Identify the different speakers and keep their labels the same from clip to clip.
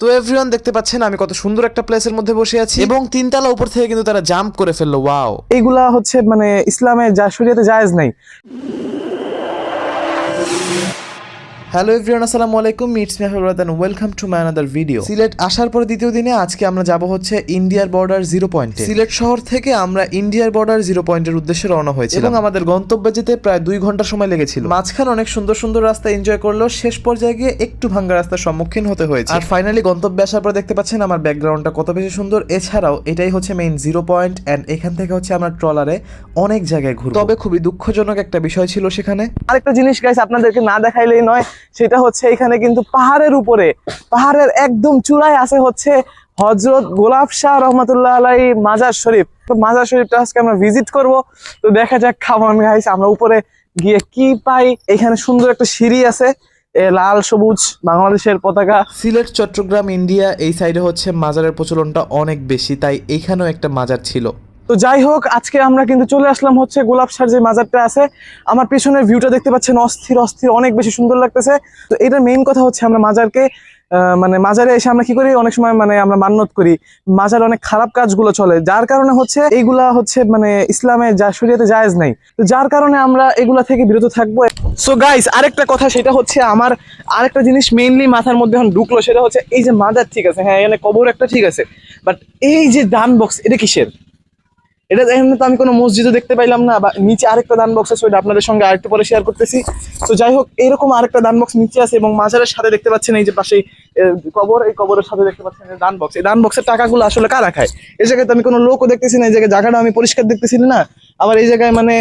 Speaker 1: তো এভরিওয়ান দেখতে পাচ্ছেন আমি কত সুন্দর একটা প্লেসের মধ্যে বসে আছি। এবং তিনতলা উপর থেকে কিন্তু তারা জাম্প করে ফেলল ওয়াও
Speaker 2: এগুলা হচ্ছে মানে ইসলামে যা শরীয়তে জায়েজ নাই।
Speaker 1: হ্যালো এভরিওয়ান আসসালামু আলাইকুম it's me Habibat and welcome to my another video Sylhet আসার পরে দ্বিতীয় দিনে আজকে আমরা যাব হচ্ছে ইন্ডিয়ার বর্ডার জিরো পয়েন্টে সিলেট শহর থেকে আমরা ইন্ডিয়ার বর্ডার জিরো পয়েন্টের উদ্দেশ্যে রওনা হয়েছি এবং আমাদের গন্তব্যে যেতে প্রায় দুই ঘণ্টা সময় লেগেছিল। মাঝখানে অনেক সুন্দর সুন্দর রাস্তা এনজয় করল শেষ পর্যায়ে গিয়ে একটু ভাঙ্গা রাস্তার সম্মুখীন হতে হয়েছে। আর ফাইনালি গন্তব্যে আসার পর দেখতে পাচ্ছেন আমার ব্যাকগ্রাউন্ডটা কত বেশি সুন্দর। এছাড়াও এটাই হচ্ছে মেইন জিরো পয়েন্ট অ্যান্ড এখান থেকে হচ্ছে আমরা ট্রলারে অনেক জায়গায় ঘুরবো। তবে খুবই দুঃখজনক একটা বিষয় ছিল সেখানে।
Speaker 2: আরেকটা জিনিস গাইস আপনাদেরকে না দেখাইলেই নয় সেটা হচ্ছে এখানে কিন্তু পাহাড়ের উপরে, পাহাড়ের একদম চূড়ায় আছে হচ্ছে হজরত গোলাপ শাহ রহমতুল্লাহ আলাই মাজার শরীফ। তো মাজার শরীফটা আজকে আমরা ভিজিট করব। তো দেখা যাক খাবার গাইস আমরা উপরে গিয়ে কি পাই। এখানে সুন্দর একটা সিঁড়ি আছে লাল, সবুজ, বাংলাদেশের পতাকা।
Speaker 1: সিলেট, চট্টগ্রাম, ইন্ডিয়া, এই সাইডে হচ্ছে মাজারের প্রচলনটা অনেক বেশি, তাই এখানেও একটা মাজার ছিল।
Speaker 2: তো যাই হোক, আজকে আমরা কিন্তু চলে আসলাম হচ্ছে গোলাপ শাহ যে মাজারটা আছে। আমার পেছনের ভিউটা দেখতে পাচ্ছেন অস্থির অস্থির, অনেক বেশি সুন্দর লাগতেছে। তো এটা মেইন কথা হচ্ছে আমরা মাজারকে মানে মাজারে এসে আমরা কি করি? অনেক সময় মানে আমরা মান্যত করি। মাজার অনেক খারাপ কাজগুলো চলে, যার কারণে হচ্ছে এইগুলা হচ্ছে মানে ইসলামে যা শরীয়তে জায়েজ নাই। তো যার কারণে আমরা এগুলা থেকে বিরত থাকব। সো গাইস আরেকটা কথা, সেটা হচ্ছে আমার আরেকটা জিনিস মেইনলি মাথার মধ্যে এখন ঢুকলো, সেটা হচ্ছে এই যে মাজার ঠিক আছে হ্যাঁ এখানে কবর একটা ঠিক আছে বাট এই যে দান বক্স এটা কিসের? এটা এখানে তো আমি কোনো মসজিদও দেখতে পাইলাম না, বা নিচে আরেকটা দান বক্স আছে, ওইটা আপনাদের সঙ্গে আরেকটু পরে শেয়ার করতেছি। তো যাই হোক এরকম আরেকটা দান বক্স নিচে আছে এবং মাজারের সাথে দেখতে পাচ্ছেন এই যে পাশেই কবর, এই কবরের সাথে দেখতে পাচ্ছেন দান বক্স এই দান বক্সের টাকাগুলো আসলে কারা খায়? এই জায়গায় তো আমি কোনো লোকও দেখতেছি না, এই জায়গায় জায়গাটা আমি পরিষ্কার দেখতেছি না, আবার এই জায়গায় মানে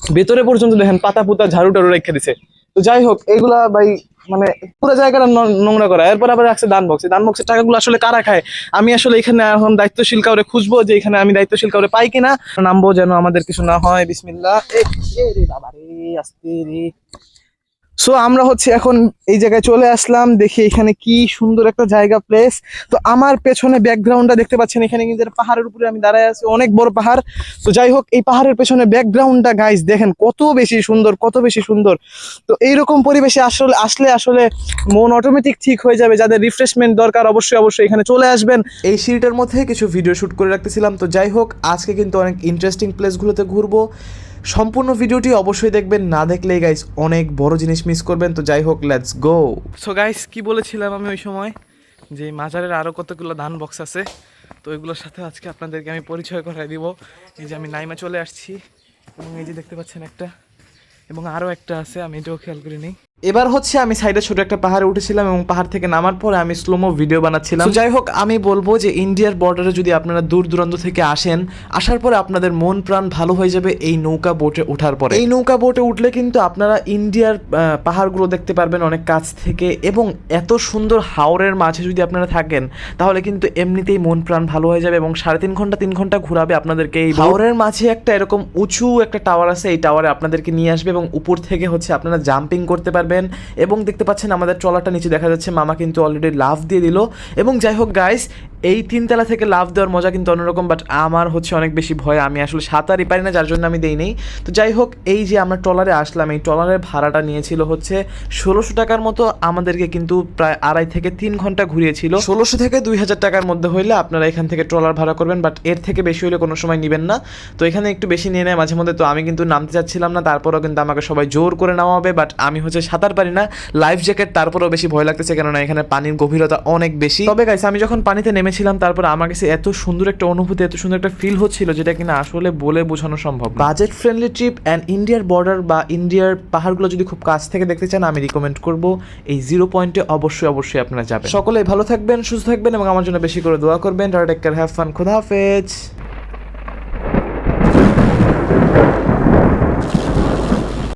Speaker 2: ভেতরে পর্যন্ত দেখেন পাতা পুতা ঝাড়ু টাড়ু রেখে দিছে। তো যাই হোক, এইগুলা ভাই মানে পুরো জায়গাটা নোংরা করা। এরপর আবার রাখছে দান বক্সে দান বক্সের টাকাগুলো আসলে কারা খায়? আমি আসলে এখানে এখন দায়িত্বশীল কাউরে খুঁজবো যে এখানে আমি দায়িত্বশীল কাউরে পাই কিনা। নামবো যেন আমাদের কিছু না হয়। রে বাবা রে রে। সো আমরা হচ্ছে এখন এই জায়গায় চলে আসলাম, দেখি এখানে কি সুন্দর একটা জায়গা প্লেস তো আমার পেছনে ব্যাকগ্রাউন্ডটা দেখতে পাচ্ছেন, এখানে কিন্তু পাহাড়ের উপরে আমি দাঁড়ায় আছি, অনেক বড় পাহাড়। তো যাই হোক, এই পাহাড়ের পেছনে ব্যাকগ্রাউন্ডটা গাইস দেখেন কত বেশি সুন্দর, কত বেশি সুন্দর। তো এইরকম পরিবেশে আসলে আসলে আসলে মন অটোমেটিক ঠিক হয়ে যাবে, যাদের রিফ্রেশমেন্ট দরকার অবশ্যই অবশ্যই এখানে চলে আসবেন।
Speaker 1: এই সিঁড়িটার মধ্যে কিছু ভিডিও শুট করে রাখতেছিলাম, তো যাই হোক, আজকে কিন্তু অনেক ইন্টারেস্টিং প্লেসগুলোতে ঘুরবো। সম্পূর্ণ ভিডিওটি অবশ্যই দেখবেন, না দেখলে গাইস অনেক বড় জিনিস মিস করবেন। তো যাই হোক লেটস গো
Speaker 2: সো গাইস কি বলেছিলাম আমি ওই সময়? যে মাজারের আরও কতগুলো ধান বক্স আছে, তো ওইগুলোর সাথে আজকে আপনাদেরকে আমি পরিচয় করাই দিব। এই যে আমি নাইমা চলে আসছি, এবং এই যে দেখতে পাচ্ছেন একটা, এবং আরও একটা আছে, আমি এটাও খেয়াল করিনি।
Speaker 1: এবার হচ্ছে আমি সাইডে ছোট একটা পাহাড়ে উঠেছিলাম এবং পাহাড় থেকে নামার পরে আমি স্লোমো ভিডিও বানাচ্ছিলাম। যাই হোক আমি বলব যে ইন্ডিয়ার বর্ডারে যদি আপনারা দূর দূরান্ত থেকে আসেন আসার পরে আপনাদের মন প্রাণ ভালো হয়ে যাবে এই নৌকা বোটে ওঠার পরে। এই নৌকা বোটে উঠলে কিন্তু আপনারা ইন্ডিয়ার পাহাড়গুলো দেখতে পারবেন অনেক কাছ থেকে এবং এত সুন্দর হাওরের মাঝে যদি আপনারা থাকেন তাহলে কিন্তু এমনিতেই মন প্রাণ ভালো হয়ে যাবে এবং সাড়ে তিন ঘণ্টা তিন ঘণ্টা ঘুরাবে আপনাদেরকে এই হাওরের মাঝে একটা এরকম উঁচু একটা টাওয়ার আছে এই টাওয়ারে আপনাদেরকে নিয়ে আসবে এবং উপর থেকে হচ্ছে আপনারা জাম্পিং করতে পারবেন। এবং দেখতে পাচ্ছেন আমাদের ট্রলারটা নিচে দেখা যাচ্ছে, মামা কিন্তু অলরেডি লাভ দিয়ে দিল। এবং যাই হোক গাইস এই তিনতলা থেকে লাভ দেওয়ার মজা কিন্তু অন্যরকম বাট আমার হচ্ছে অনেক বেশি ভয়। আমি আসলে সাঁতারই পারি না, যার জন্য আমি দেই নেই। তো যাই হোক, এই যে আমরা ট্রলারে আসলাম, এই ট্রলারের ভাড়াটা নিয়েছিল হচ্ছে ষোলোশো টাকার মতো। আমাদেরকে কিন্তু প্রায় আড়াই থেকে তিন ঘণ্টা ঘুরিয়েছিল। ষোলোশো থেকে দুই হাজার টাকার মধ্যে হইলে আপনারা এখান থেকে ট্রলার ভাড়া করবেন বাট এর থেকে বেশি হলে কোনো সময় নেবেন না। তো এখানে একটু বেশি নিয়ে নেয় মাঝে মধ্যে, তো আমি কিন্তু নামতে চাচ্ছিলাম না, তারপরেও কিন্তু আমাকে সবাই জোর করে নেওয়া হবে বাট আমি হচ্ছে সাঁতার পারি না লাইফ জ্যাকেট তারপরেও বেশি ভয় লাগতেছে কেননা এখানে পানির গভীরতা অনেক বেশি। তবে গাইস আমি যখন পানিতে নেমেছিলাম তারপর আমার কাছে এত সুন্দর একটা অনুভূতি এত সুন্দর একটা ফিল হচ্ছিল যেটা কিনা আসলে বলে বোঝানো সম্ভব বাজেট ফ্রেন্ডলি ট্রিপ অ্যান্ড ইন্ডিয়ার বর্ডার বা ইন্ডিয়ার পাহাড়গুলো যদি খুব কাছ থেকে দেখতে চান আমি রিকমেন্ড করব এই জিরো পয়েন্টে অবশ্যই অবশ্যই আপনারা যাবেন। সকলে ভালো থাকবেন সুস্থ থাকবেন এবং আমার জন্য বেশি করে দোয়া করবেন। Tata take care have fun খোদা হাফেজ।